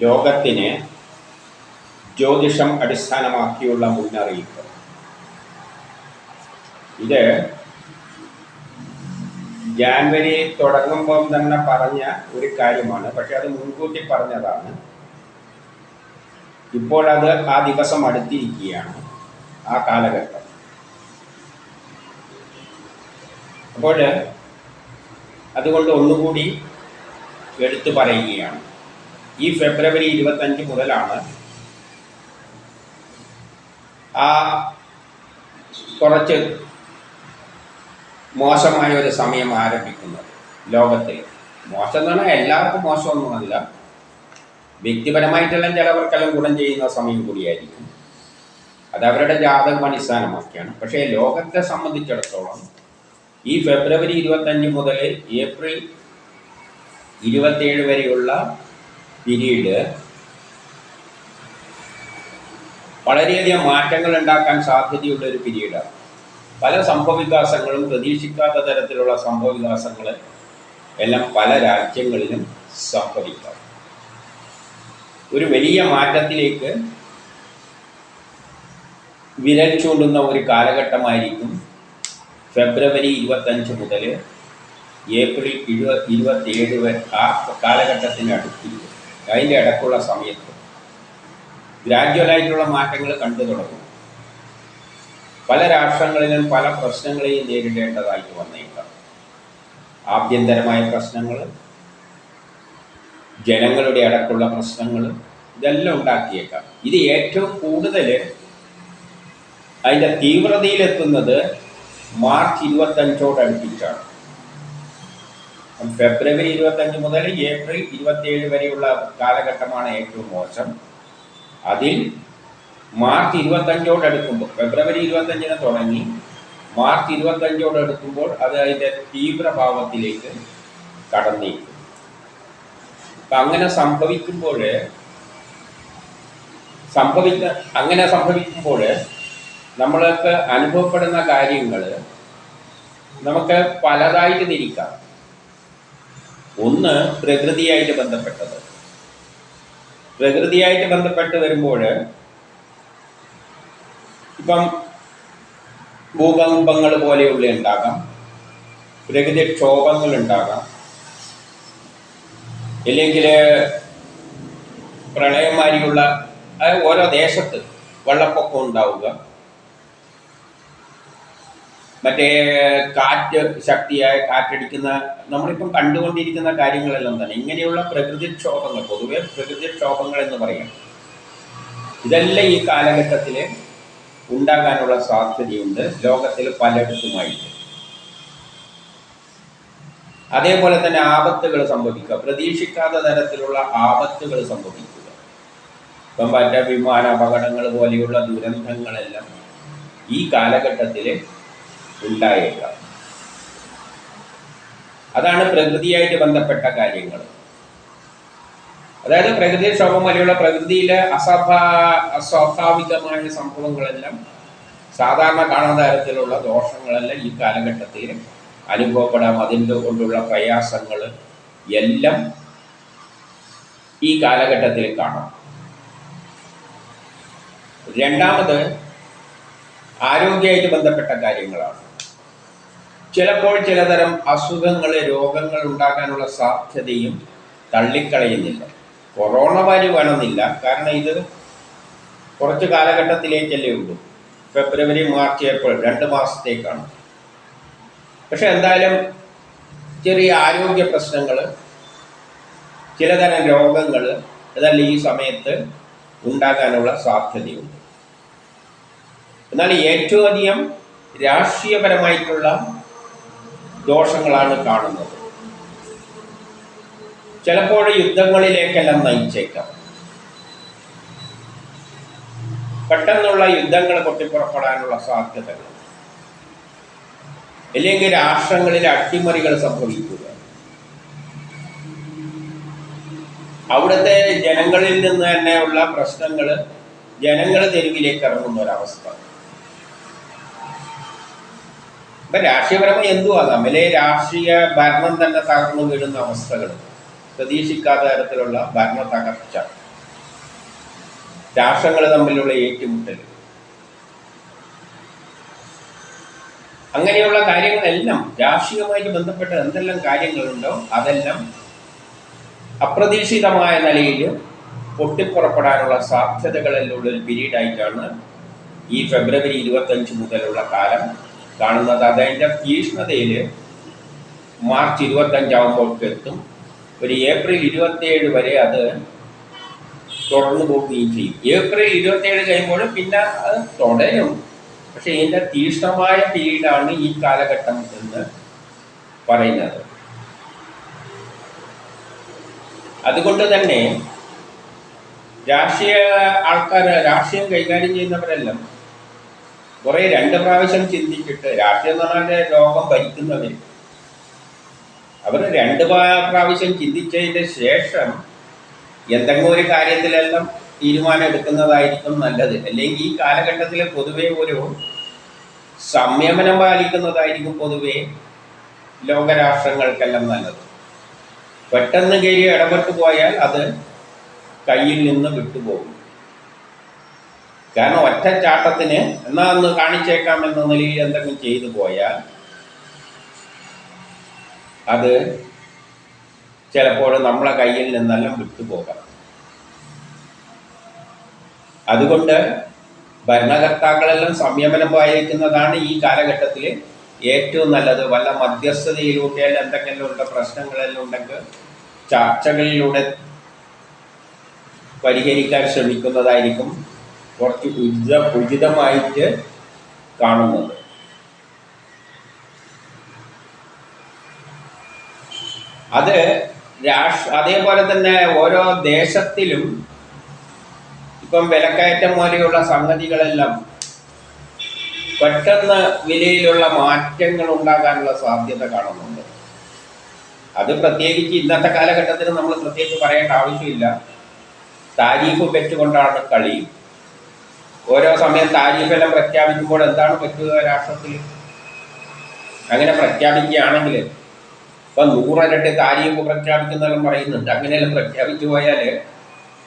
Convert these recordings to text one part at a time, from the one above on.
ലോകത്തിന് ജ്യോതിഷം അടിസ്ഥാനമാക്കിയുള്ള മുന്നറിയിപ്പ്. ഇത് ജാൻവരി തുടങ്ങുമ്പോൾ തന്നെ പറഞ്ഞ ഒരു കാര്യമാണ്. പക്ഷെ അത് മുൻകൂട്ടി പറഞ്ഞതാണ്. ഇപ്പോൾ അത് ആ ദിവസം അടുത്തിരിക്കുകയാണ് ആ കാലഘട്ടം. അപ്പോൾ അതുകൊണ്ട് ഒന്നുകൂടി എടുത്തു പറയുകയാണ്. ഈ ഫെബ്രുവരി ഇരുപത്തഞ്ച് മുതലാണ്. ആ കുറച്ച് മോശമായ ഒരു സമയം ആരംഭിക്കുന്നത് ലോകത്തിൽ. മോശം എന്ന് പറഞ്ഞാൽ എല്ലാവർക്കും മോശമൊന്നുമല്ല. വ്യക്തിപരമായിട്ടെല്ലാം ചിലവർക്കെല്ലാം ഗുണം ചെയ്യുന്ന സമയം കൂടിയായിരിക്കും. അതവരുടെ ജാതകം അടിസ്ഥാനമാക്കിയാണ്. പക്ഷേ ലോകത്തെ സംബന്ധിച്ചിടത്തോളം ഈ ഫെബ്രുവരി ഇരുപത്തഞ്ച് മുതൽ ഏപ്രിൽ ഇരുപത്തേഴ് വരെയുള്ള പീരീഡ്. വളരെയധികം മാറ്റങ്ങൾ ഉണ്ടാക്കാൻ സാധ്യതയുള്ള ഒരു പിരീഡാണ്. പല സംഭവവികാസങ്ങളും പ്രതീക്ഷിക്കാത്ത തരത്തിലുള്ള സംഭവവികാസങ്ങൾ എല്ലാം പല രാജ്യങ്ങളിലും സംഭവിക്കാം. ഒരു വലിയ മാറ്റത്തിലേക്ക് വിരൽ ചൂണ്ടുന്ന ഒരു കാലഘട്ടമായിരിക്കും ഫെബ്രുവരി ഇരുപത്തഞ്ച് മുതൽ ഏപ്രിൽ ഇരുപ ഇരുപത്തിയേഴ് വരെ ആ കാലഘട്ടത്തിന് അടുത്തിരിക്കും അതിന്റെ ഇടയ്ക്കുള്ള സമയത്ത് ഗ്രാജ്വലായിട്ടുള്ള മാറ്റങ്ങൾ കണ്ടു തുടങ്ങും. പല രാഷ്ട്രങ്ങളിലും പല പ്രശ്നങ്ങളെയും നേരിടേണ്ടതായി വന്നേക്കാം. ആഭ്യന്തരമായ പ്രശ്നങ്ങൾ ജനങ്ങളുടെ അടക്കുള്ള പ്രശ്നങ്ങൾ ഇതെല്ലാം ഉണ്ടാക്കിയേക്കാം. ഇത് ഏറ്റവും കൂടുതൽ അതിന്റെ തീവ്രതയിലെത്തുന്നത് മാർച്ച് ഇരുപത്തഞ്ചോടടുപ്പിച്ചാണ് ഫെബ്രുവരി ഇരുപത്തഞ്ച് മുതൽ ഏപ്രിൽ ഇരുപത്തിയേഴ് വരെയുള്ള കാലഘട്ടമാണ് ഏറ്റവും മോശം. അതിൽ മാർച്ച് ഇരുപത്തഞ്ചോടടുക്കുമ്പോൾ ഫെബ്രുവരി ഇരുപത്തഞ്ചിന് തുടങ്ങി മാർച്ച് ഇരുപത്തഞ്ചോടടുക്കുമ്പോൾ അത് അതിന്റെ തീവ്രഭാവത്തിലേക്ക് കടന്നിരിക്കും അപ്പം അങ്ങനെ സംഭവിക്കുമ്പോൾ സംഭവിക്ക അങ്ങനെ സംഭവിക്കുമ്പോൾ നമ്മൾക്ക് അനുഭവപ്പെടുന്ന കാര്യങ്ങൾ നമുക്ക് പലതായിട്ട് തിരിക്കാം. ഒന്ന് പ്രകൃതിയായിട്ട് ബന്ധപ്പെട്ടത്. പ്രകൃതിയായിട്ട് ബന്ധപ്പെട്ട് വരുമ്പോൾ ഇപ്പം ഭൂകമ്പങ്ങൾ പോലെയുള്ള ഉണ്ടാകാം. പ്രകൃതിക്ഷോഭങ്ങൾ ഉണ്ടാകാം. ഇല്ലെങ്കിൽ പ്രളയം മാതിരിയുള്ള ഓരോ ദേശത്ത് വെള്ളപ്പൊക്കം ഉണ്ടാവുക. മറ്റേ കാറ്റ് ശക്തിയായ കാറ്റടിക്കുന്ന നമ്മളിപ്പം കണ്ടുകൊണ്ടിരിക്കുന്ന കാര്യങ്ങളെല്ലാം തന്നെ ഇങ്ങനെയുള്ള പ്രകൃതിക്ഷോഭങ്ങൾ പൊതുവെ പ്രകൃതിക്ഷോഭങ്ങൾ എന്ന് പറയാം. ഇതെല്ലാം ഈ കാലഘട്ടത്തിൽ ഉണ്ടാകാനുള്ള സാധ്യതയുണ്ട് ലോകത്തിൽ പലയിടത്തുമായിട്ട്. അതേപോലെ തന്നെ ആപത്തുകൾ സംഭവിക്കുക പ്രതീക്ഷിക്കാത്ത തരത്തിലുള്ള ആപത്തുകൾ സംഭവിക്കുക. ഇപ്പം മറ്റേ വിമാന അപകടങ്ങൾ പോലെയുള്ള ദുരന്തങ്ങളെല്ലാം ഈ കാലഘട്ടത്തിൽ ഉണ്ടായേക്കാം. അതാണ് പ്രകൃതിയായിട്ട് ബന്ധപ്പെട്ട കാര്യങ്ങൾ. അതായത് പ്രകൃതിക്ഷോഭം പോലെയുള്ള പ്രകൃതിയിലെ അസഭാ അസ്വാഭാവികമായ സംഭവങ്ങളെല്ലാം സാധാരണ കാണാൻ തരത്തിലുള്ള ദോഷങ്ങളെല്ലാം ഈ കാലഘട്ടത്തിൽ അനുഭവപ്പെടാം. അതിന്റെ കൊണ്ടുള്ള പ്രയാസങ്ങൾ എല്ലാം ഈ കാലഘട്ടത്തിൽ കാണാം. രണ്ടാമത് ആരോഗ്യമായിട്ട് ബന്ധപ്പെട്ട കാര്യങ്ങളാണ്. ചിലപ്പോൾ ചിലതരം അസുഖങ്ങൾ രോഗങ്ങൾ ഉണ്ടാക്കാനുള്ള സാധ്യതയും തള്ളിക്കളയുന്നില്ല. കൊറോണ വരി വേണമെന്നില്ല കാരണം ഇത് കുറച്ച് കാലഘട്ടത്തിലേക്കല്ലേ ഉള്ളൂ. ഫെബ്രുവരി മാർച്ച് ഏപ്രിൽ രണ്ട് മാസത്തേക്കാണ്. പക്ഷെ എന്തായാലും ചെറിയ ആരോഗ്യ പ്രശ്നങ്ങൾ ചിലതരം രോഗങ്ങൾ ഇതെല്ലാം ഈ സമയത്ത് ഉണ്ടാകാനുള്ള സാധ്യതയുണ്ട്. എന്നാൽ ഏറ്റവും അധികം രാഷ്ട്രീയപരമായിട്ടുള്ള ദോഷങ്ങളാണ് കാണുന്നത്. ചിലപ്പോൾ യുദ്ധങ്ങളിലേക്കെല്ലാം നയിച്ചേക്കാം. പെട്ടെന്നുള്ള യുദ്ധങ്ങൾ പൊട്ടിപ്പുറപ്പെടാനുള്ള സാധ്യതകൾ. അല്ലെങ്കിൽ രാഷ്ട്രങ്ങളിൽ അട്ടിമറികൾ സംഭവിക്കുക. അവിടുത്തെ ജനങ്ങളിൽ നിന്ന് തന്നെയുള്ള പ്രശ്നങ്ങൾ ജനങ്ങൾ തെരുവിലേക്ക് ഇറങ്ങുന്ന ഒരവസ്ഥ. ഇപ്പൊ രാഷ്ട്രീയപരമായി എന്തും ആകാം അല്ലെ രാഷ്ട്രീയ ഭരണം തന്നെ തകർന്നു വീഴുന്ന അവസ്ഥകൾ പ്രതീക്ഷിക്കാത്ത തരത്തിലുള്ള ഭരണ തകർച്ച. രാഷ്ട്രങ്ങൾ തമ്മിലുള്ള ഏറ്റുമുട്ടൽ. അങ്ങനെയുള്ള കാര്യങ്ങളെല്ലാം രാഷ്ട്രീയമായിട്ട് ബന്ധപ്പെട്ട എന്തെല്ലാം കാര്യങ്ങളുണ്ടോ അതെല്ലാം അപ്രതീക്ഷിതമായ നിലയിൽ പൊട്ടിപ്പുറപ്പെടാനുള്ള സാധ്യതകളെല്ലാം ഉള്ള ഒരു പീരീഡായിട്ടാണ് ഈ ഫെബ്രുവരി ഇരുപത്തഞ്ച് മുതലുള്ള കാലം കാണുന്നത് അതിന്റെ തീഷ്ണതയിൽ മാർച്ച് ഇരുപത്തഞ്ചാകുമ്പോഴേക്ക് എത്തും. ഒരു ഏപ്രിൽ ഇരുപത്തിയേഴ് വരെ അത് തുടർന്നു പോവുകയും ചെയ്യും. ഏപ്രിൽ ഇരുപത്തിയേഴ് കഴിയുമ്പോൾ പിന്നെ അത് തുടരും. പക്ഷേ ഇതിന്റെ തീഷ്ണമായ പീരീഡാണ് ഈ കാലഘട്ടം എന്ന് പറയുന്നത്. അതുകൊണ്ട് തന്നെ രാഷ്ട്രീയ ആൾക്കാർ രാഷ്ട്രീയം കൈകാര്യം ചെയ്യുന്നവരെല്ലാം കുറെ രണ്ട് പ്രാവശ്യം ചിന്തിച്ചിട്ട് രാഷ്ട്രീയം എന്ന് പറഞ്ഞാൽ ലോകം ഭരിക്കുന്നവർ അവർ രണ്ട് പ്രാവശ്യം ചിന്തിച്ചതിന് ശേഷം എന്തെങ്കിലും ഒരു കാര്യത്തിലെല്ലാം തീരുമാനം എടുക്കുന്നതായിരിക്കും നല്ലത്. അല്ലെങ്കിൽ ഈ കാലഘട്ടത്തിലെ പൊതുവെ ഒരു സംയമനം പാലിക്കുന്നതായിരിക്കും പൊതുവെ ലോകരാഷ്ട്രങ്ങൾക്കെല്ലാം നല്ലത്. പെട്ടെന്ന് കയറി ഇടപെട്ടു പോയാൽ അത് കയ്യിൽ നിന്ന് വിട്ടുപോകും. കാരണം ഒറ്റച്ചാട്ടത്തിന് എന്നാ ഒന്ന് കാണിച്ചേക്കാം എന്ന നിലയിൽ എന്തെങ്കിലും ചെയ്തു പോയാൽ അത് ചിലപ്പോൾ നമ്മളെ കയ്യിൽ നിന്നെല്ലാം വിട്ടുപോകാം അതുകൊണ്ട് ഭരണകർത്താക്കളെല്ലാം സംയമനം പാലിക്കുന്നതാണ് ഈ കാലഘട്ടത്തിൽ ഏറ്റവും നല്ലത്. വല്ല മധ്യസ്ഥതയിലൂടെയെല്ലാം എന്തെങ്കിലും ഉണ്ട് പ്രശ്നങ്ങളെല്ലാം ഉണ്ടെങ്കിൽ ചർച്ചകളിലൂടെ പരിഹരിക്കാൻ ശ്രമിക്കുന്നതായിരിക്കും കുറച്ച് ഉചിത ഉചിതമായിട്ട് കാണുന്നത് അത് രാഷ്ട്ര അതേപോലെ തന്നെ ഓരോ ദേശത്തിലും ഇപ്പം വിലക്കയറ്റം പോലെയുള്ള സംഗതികളെല്ലാം പെട്ടെന്ന് വിലയിലുള്ള മാറ്റങ്ങൾ ഉണ്ടാകാനുള്ള സാധ്യത കാണുന്നുണ്ട്. അത് പ്രത്യേകിച്ച് ഇന്നത്തെ കാലഘട്ടത്തിൽ നമ്മൾ പ്രത്യേകിച്ച് പറയേണ്ട ആവശ്യമില്ല. താരീഫ് വെച്ചുകൊണ്ടാണ് കളി. ഓരോ സമയം താരീഫെല്ലാം പ്രഖ്യാപിക്കുമ്പോൾ എന്താണ് പറ്റുക രാഷ്ട്രത്തിൽ? അങ്ങനെ പ്രഖ്യാപിക്കുകയാണെങ്കിൽ ഇപ്പം നൂറരട്ടി താരീഫ് പ്രഖ്യാപിക്കുന്നെല്ലാം പറയുന്നുണ്ട്. അങ്ങനെയെല്ലാം പ്രഖ്യാപിച്ചു പോയാൽ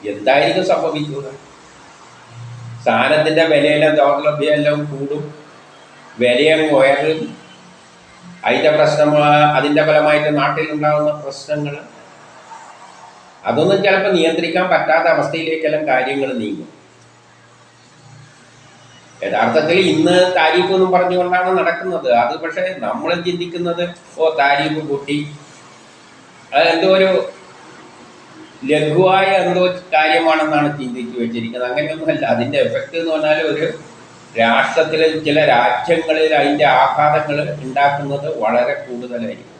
എന്തായിരിക്കും സംഭവിക്കുക? സാധനത്തിന്റെ വിലയെല്ലാം ദൗർലഭ്യം എല്ലാം കൂടും. വിലയങ്ങ് ഉയരും. അതിന്റെ പ്രശ്നം അതിന്റെ ഫലമായിട്ട് നാട്ടിലുണ്ടാകുന്ന പ്രശ്നങ്ങൾ. അതൊന്നും ചിലപ്പോൾ നിയന്ത്രിക്കാൻ പറ്റാത്ത അവസ്ഥയിലേക്കെല്ലാം കാര്യങ്ങൾ നീങ്ങും. യഥാർത്ഥത്തിൽ ഇന്ന് താരിഫ് എന്നും പറഞ്ഞുകൊണ്ടാണ് നടക്കുന്നത്. അത് പക്ഷേ നമ്മൾ ചിന്തിക്കുന്നത് ഓ താരിഫ് കൂട്ടി അതെന്തോ ഒരു ലഘുവായ എന്തോ കാര്യമാണെന്നാണ് ചിന്തിച്ചു വെച്ചിരിക്കുന്നത്. അങ്ങനെയൊന്നുമല്ല. അതിന്റെ എഫക്റ്റ് എന്ന് പറഞ്ഞാൽ ഒരു രാഷ്ട്രത്തിൽ ചില രാജ്യങ്ങളിൽ അതിന്റെ ആഘാതങ്ങൾ ഉണ്ടാക്കുന്നത് വളരെ കൂടുതലായിരിക്കും.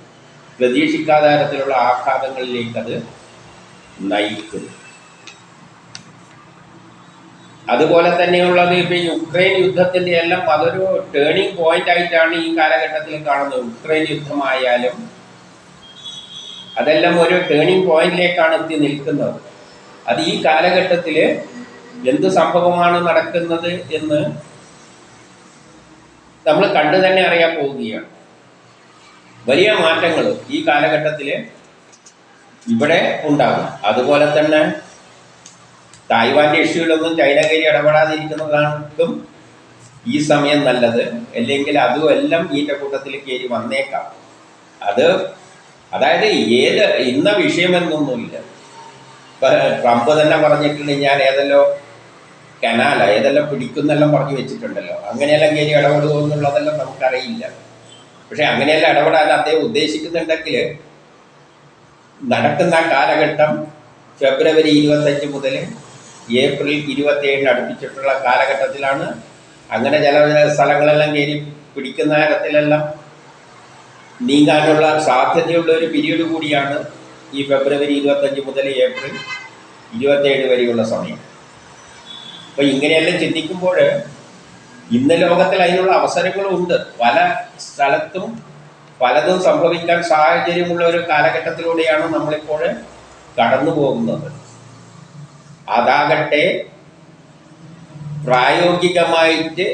പ്രതീക്ഷിക്കാത്ത തരത്തിലുള്ള ആഘാതങ്ങളിലേക്ക് അത് നയിക്കും അതുപോലെ തന്നെയുള്ളത് ഇപ്പം യുക്രൈൻ യുദ്ധത്തിന്റെ എല്ലാം അതൊരു ടേണിംഗ് പോയിന്റ് ആയിട്ടാണ് ഈ കാലഘട്ടത്തിൽ കാണുന്നത്. യുക്രൈൻ യുദ്ധമായാലും അതെല്ലാം ഒരു ടേണിംഗ് പോയിന്റിലേക്കാണ് എത്തി നിൽക്കുന്നത്. അത് ഈ കാലഘട്ടത്തിൽ എന്ത് സംഭവമാണ് നടക്കുന്നത് എന്ന് നമ്മൾ കണ്ടു തന്നെ അറിയാൻ പോവുകയാണ്. വലിയ മാറ്റങ്ങൾ ഈ കാലഘട്ടത്തിൽ ഇവിടെ ഉണ്ടാകും. അതുപോലെ തന്നെ തായ്വാന്റെ ഇഷ്യൂലൊന്നും ചൈന കയറി ഇടപെടാതിരിക്കുന്നതാണെങ്കിലും ഈ സമയം നല്ലത്. അല്ലെങ്കിൽ അതും എല്ലാം ഇതിന്റെ കൂട്ടത്തിൽ കയറി വന്നേക്കാം. അത് അതായത് ഏത് ഇന്ന വിഷയമെന്നൊന്നുമില്ല ട്രംപ് തന്നെ പറഞ്ഞിട്ടുണ്ട് ഞാൻ ഏതെല്ലോ കനാല ഏതെല്ലാം പിടിക്കുന്നെല്ലാം പറഞ്ഞു വെച്ചിട്ടുണ്ടല്ലോ. അങ്ങനെയെല്ലാം കയറി ഇടപെടുമോ എന്നുള്ളതെല്ലാം നമുക്കറിയില്ല. പക്ഷെ അങ്ങനെയെല്ലാം ഇടപെടാൻ അദ്ദേഹം ഉദ്ദേശിക്കുന്നുണ്ടെങ്കിൽ നടക്കുന്ന കാലഘട്ടം ഫെബ്രുവരി ഇരുപത്തഞ്ച് മുതൽ ഏപ്രിൽ ഇരുപത്തിയേഴിന് അടുപ്പിച്ചിട്ടുള്ള കാലഘട്ടത്തിലാണ്. അങ്ങനെ ചില സ്ഥലങ്ങളെല്ലാം കയറി പിടിക്കുന്ന തരത്തിലെല്ലാം നീങ്ങാനുള്ള സാധ്യതയുള്ള ഒരു പീരീഡ് കൂടിയാണ് ഈ ഫെബ്രുവരി ഇരുപത്തഞ്ച് മുതൽ ഏപ്രിൽ ഇരുപത്തേഴ് വരെയുള്ള സമയം. അപ്പോൾ ഇങ്ങനെയെല്ലാം ചിന്തിക്കുമ്പോൾ ഇന്ന് ലോകത്തിൽ അതിനുള്ള അവസരങ്ങളുണ്ട്. പല സ്ഥലത്തും പലതും സംഭവിക്കാൻ സാഹചര്യമുള്ള ഒരു കാലഘട്ടത്തിലൂടെയാണ് നമ്മളിപ്പോൾ കടന്നു പോകുന്നത് അതാകട്ടെ പ്രായോഗികമായിട്ട്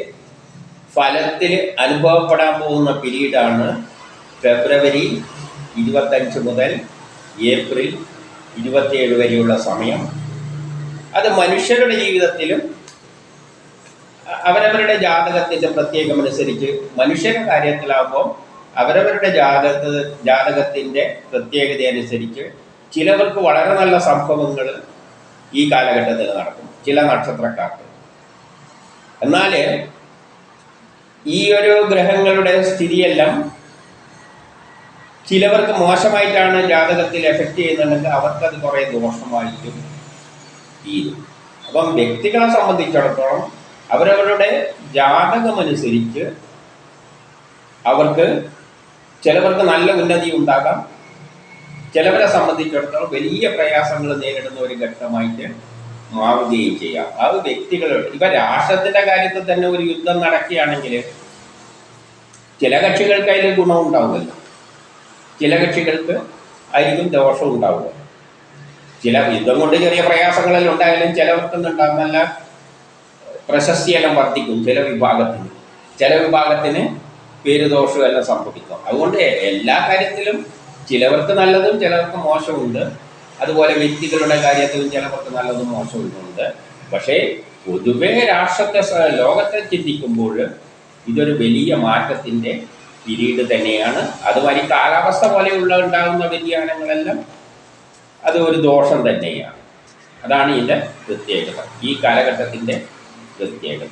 ഫലത്തിൽ അനുഭവപ്പെടാൻ പോകുന്ന പീരീഡാണ് ഫെബ്രുവരി ഇരുപത്തഞ്ച് മുതൽ ഏപ്രിൽ ഇരുപത്തിയേഴ് വരെയുള്ള സമയം. അത് മനുഷ്യരുടെ ജീവിതത്തിലും അവരവരുടെ ജാതകത്തിന്റെ പ്രത്യേകമനുസരിച്ച് മനുഷ്യരുടെ കാര്യത്തിലാകുമ്പോൾ അവരവരുടെ ജാതക ജാതകത്തിന്റെ പ്രത്യേകത അനുസരിച്ച് ചിലവർക്ക് വളരെ നല്ല സംഭവങ്ങൾ ഈ കാലഘട്ടത്തിൽ നടക്കും. ചില നക്ഷത്രക്കാർക്ക്. എന്നാൽ ഈ ഒരു ഗ്രഹങ്ങളുടെ സ്ഥിതിയെല്ലാം ചിലവർക്ക് മോശമായിട്ടാണ് ജാതകത്തിൽ എഫക്റ്റ് ചെയ്യുന്നുണ്ടെങ്കിൽ അവർക്കത് കുറേ ദോഷമായിരിക്കും തീരും. അപ്പം വ്യക്തികളെ സംബന്ധിച്ചിടത്തോളം അവരവരുടെ ജാതകമനുസരിച്ച് അവർക്ക് ചിലവർക്ക് നല്ല ഉന്നതി ഉണ്ടാകാം ചിലവരെ സംബന്ധിച്ചിടത്തോളം വലിയ പ്രയാസങ്ങൾ നേരിടുന്ന ഒരു ഘട്ടമായിട്ട് മാറുകയും ചെയ്യാം. അത് വ്യക്തികൾ ഇപ്പൊ രാഷ്ട്രത്തിന്റെ കാര്യത്തിൽ തന്നെ ഒരു യുദ്ധം നടക്കുകയാണെങ്കിൽ ചില കക്ഷികൾക്ക് അതിൽ ഗുണം ഉണ്ടാവുമല്ലോ ചില കക്ഷികൾക്ക് ആയിരിക്കും ദോഷം ഉണ്ടാവുക. ചില യുദ്ധം കൊണ്ട് ചെറിയ പ്രയാസങ്ങളെല്ലാം ഉണ്ടായാലും ചിലവർക്കൊന്നുണ്ടാകും നല്ല പ്രശസ്തിയെല്ലാം വർദ്ധിക്കും ചില വിഭാഗത്തിന്. ചില വിഭാഗത്തിന് പേര് ദോഷവും എല്ലാം സംഭവിക്കും. അതുകൊണ്ട് എല്ലാ കാര്യത്തിലും ചിലവർക്ക് നല്ലതും ചിലവർക്ക് മോശമുണ്ട് അതുപോലെ വ്യക്തികളുടെ കാര്യത്തിലും ചിലവർക്ക് നല്ലതും മോശവും ഉണ്ട് പക്ഷേ പൊതുവെ രാഷ്ട്രത്തെ ലോകത്തെ ചിന്തിക്കുമ്പോൾ ഇതൊരു വലിയ മാറ്റത്തിന്റെ പിരീഡ് തന്നെയാണ്. അതുമാതിരി കാലാവസ്ഥ പോലെയുള്ള ഉണ്ടാകുന്ന വ്യതിയാനങ്ങളെല്ലാം അത് ഒരു ദോഷം തന്നെയാണ്. അതാണ് ഇതിന്റെ പ്രത്യേകത. ഈ കാലഘട്ടത്തിന്റെ പ്രത്യേകത.